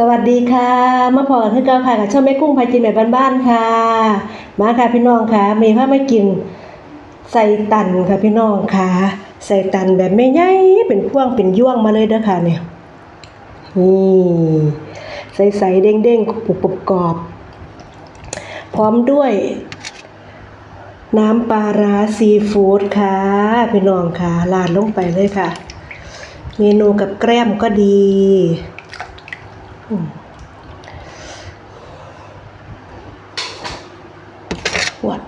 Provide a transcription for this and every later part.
สวัสดีค่ะมาพอกันที่เก่าค่ะกับช่องแม่กุ้งพายจินแบบบ้านๆค่ะ มาค่ะพี่น้องค่ะ มีผ้าไม่กินใส่ตันค่ะพี่น้องค่ะ ใส่ตันแบบไม่ใหญ่เป็นพ่วงเป็นย่วงมาเลยเด้อค่ะเนี่ยนี่ใส่ใส่ๆเด้งเด้งๆกรุบกรุบกรอบ พร้อมด้วย น้ำปลาร้าซีฟู้ดค่ะพี่น้องค่ะลาดลงไปเลยค่ะ เมนูกับแกล้มก็ดี สวด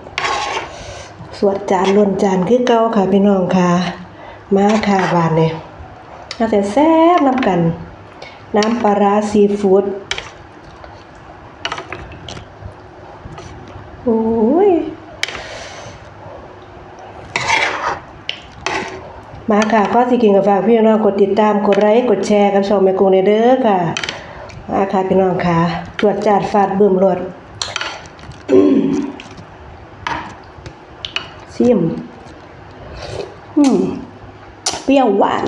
สวดจานล้วนจานคือเก่าค่ะพี่น้องค่ะ มาค่ะบานเนี่ยน่าจะแซ่บน้ำกัน น้ำปลาร้าซีฟู้ดโอ้ย มาค่ะก็สิกินกับฝากพี่น้องกดติดตาม กดไลค์ กดแชร์กับช่องแม่กุ้งในเด้อค่ะ มาค่ะพี่น้องค่ะตรวจจาดฟาดเบิ่มรวดซิมอืมเปรี้ยวหวาน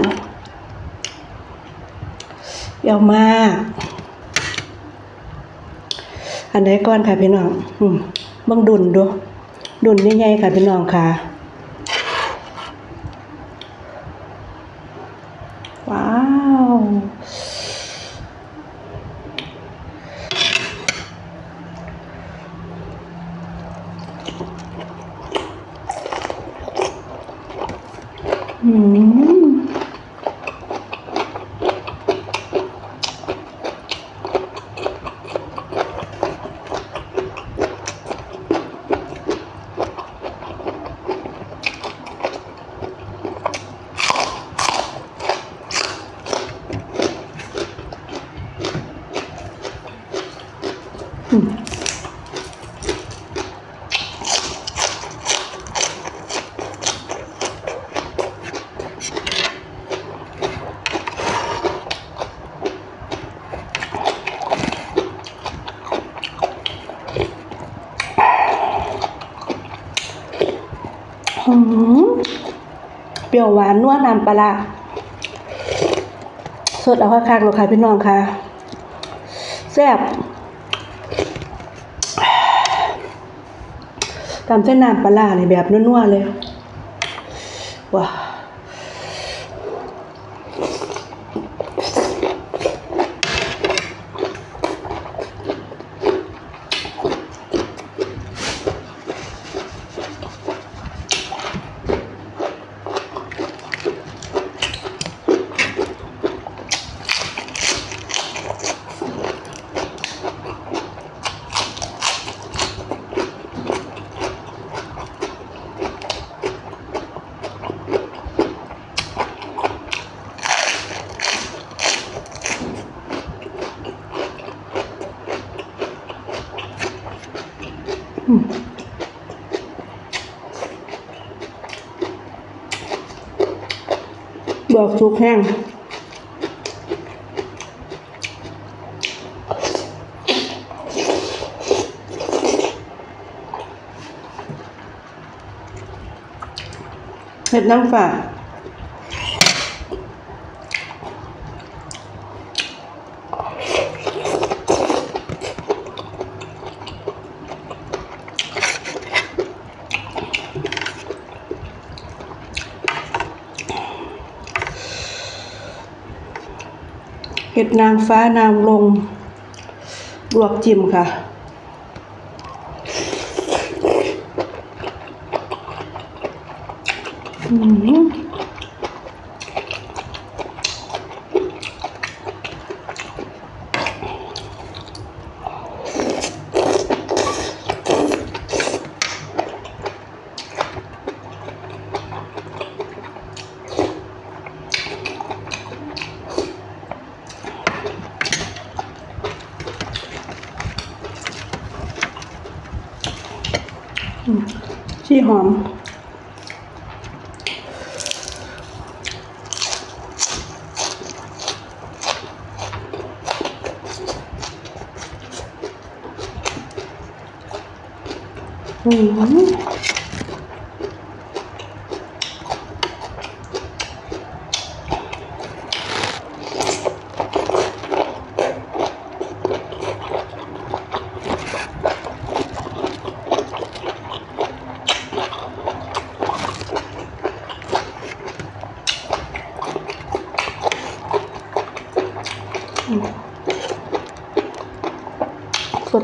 เปรี้ยวมาก อันไหนก่อนค่ะพี่น้องอืมบังดุนดู ดุนใหญ่ๆค่ะพี่น้องค่ะ ว้าว อืม เปรี้ยวหวานนัวน้ำปลาสดเอาคักๆเลยค่ะพี่น้องค่ะแซ่บตามเส้นน้ำปลาเลยแบบนัวๆเลยว้า วบอกสุกแห้งเห็ดนางฟ้า เห็ดนางฟ้านางลงลวกจิ้มค่ะ อืม ที่ห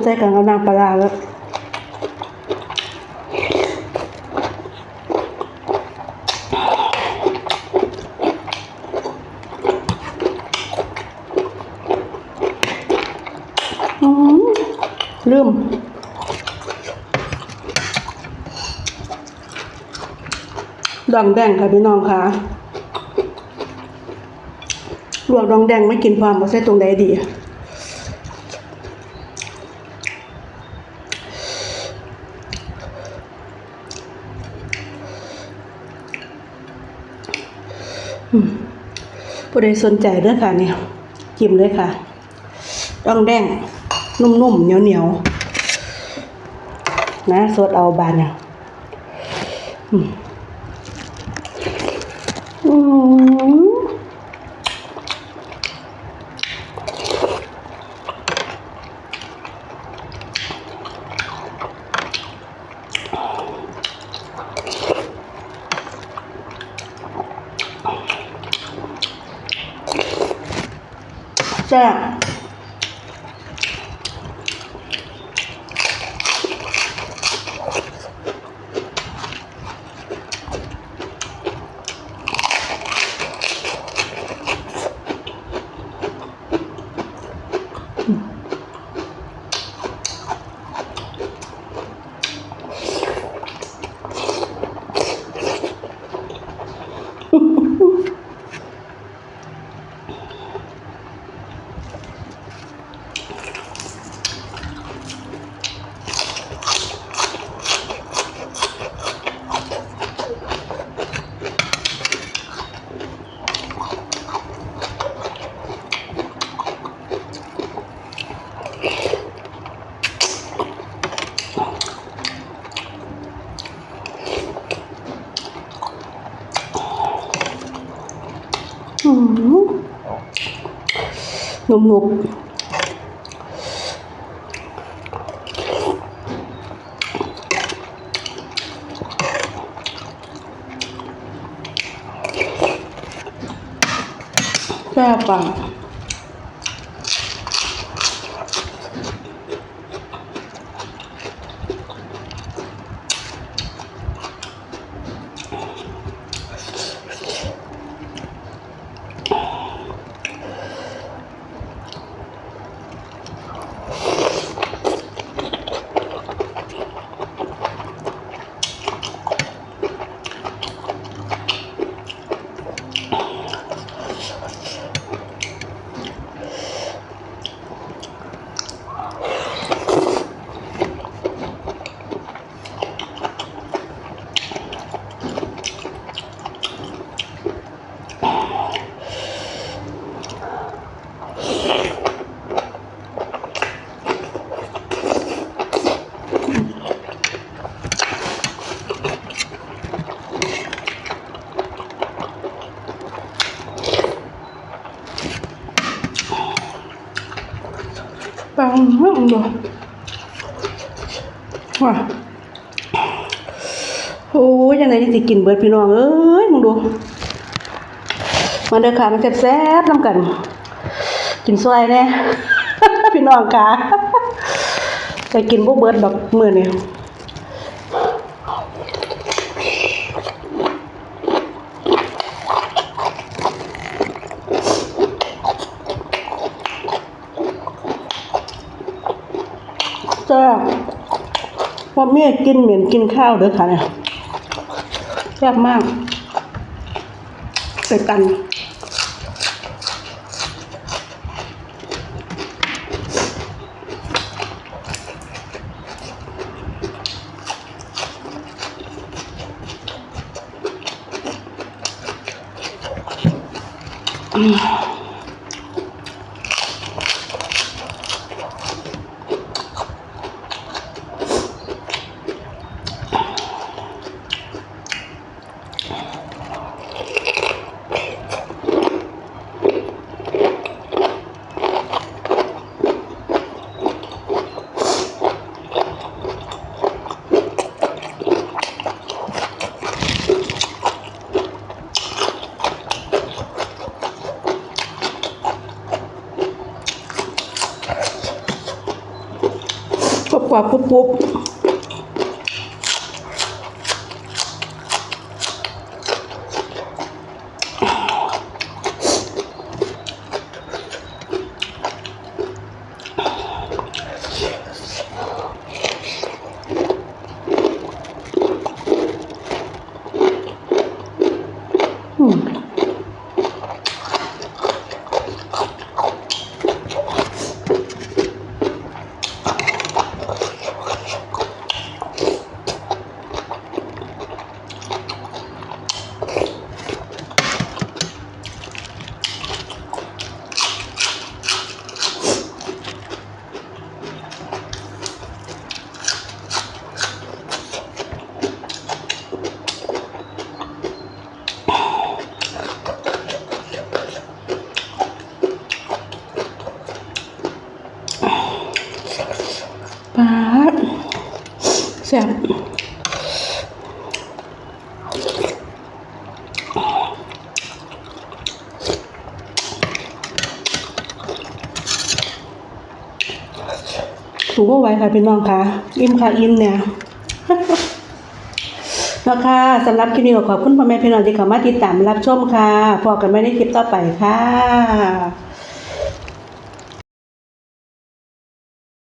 สดใจกันกับน้ำปลาร้าแล้วอืมลืมดองแดงค่ะพี่น้องค่ะลวกดองแดงไม่กินความบ่ใส่ตรงใดดี ผู้ใดสนใจเด้อค่ะเนี่ยจิ้มเลยค่ะดองแดงนุ่มๆเหนียวๆนะสดเอาบานเนี่ยอืมอืม แซ่บอืม นุ่มๆ แซ่บอะปังมากเลยว้าโอ้ยยังไงจะสิกินเบิดพี่น้องเอ้ยมึงดูมาเด้อค่ะมาแซ่บๆน้ำกัน กินซอยแน่พี่น้องกาจะกินพวกเบิร์ดดอกมื้อนี่ ซ่บว่าเมียกินเหม็นกินข้าวเด้อค่ะเนี่ยแซ่บมากใส่กันอ กรอบกรุบก แซ่บถูกว่าไว้ค่ะพี่น้องค่ะอิ่มค่ะอิ่มเนี่ยแล้วค่ะสำหรับคลิปนี้ก็ขอบคุณพ่อแม่พี่น้องที่เข้ามาติดตามรับชมค่ะพอกันไม่ได้คลิปต่อไปค่ะ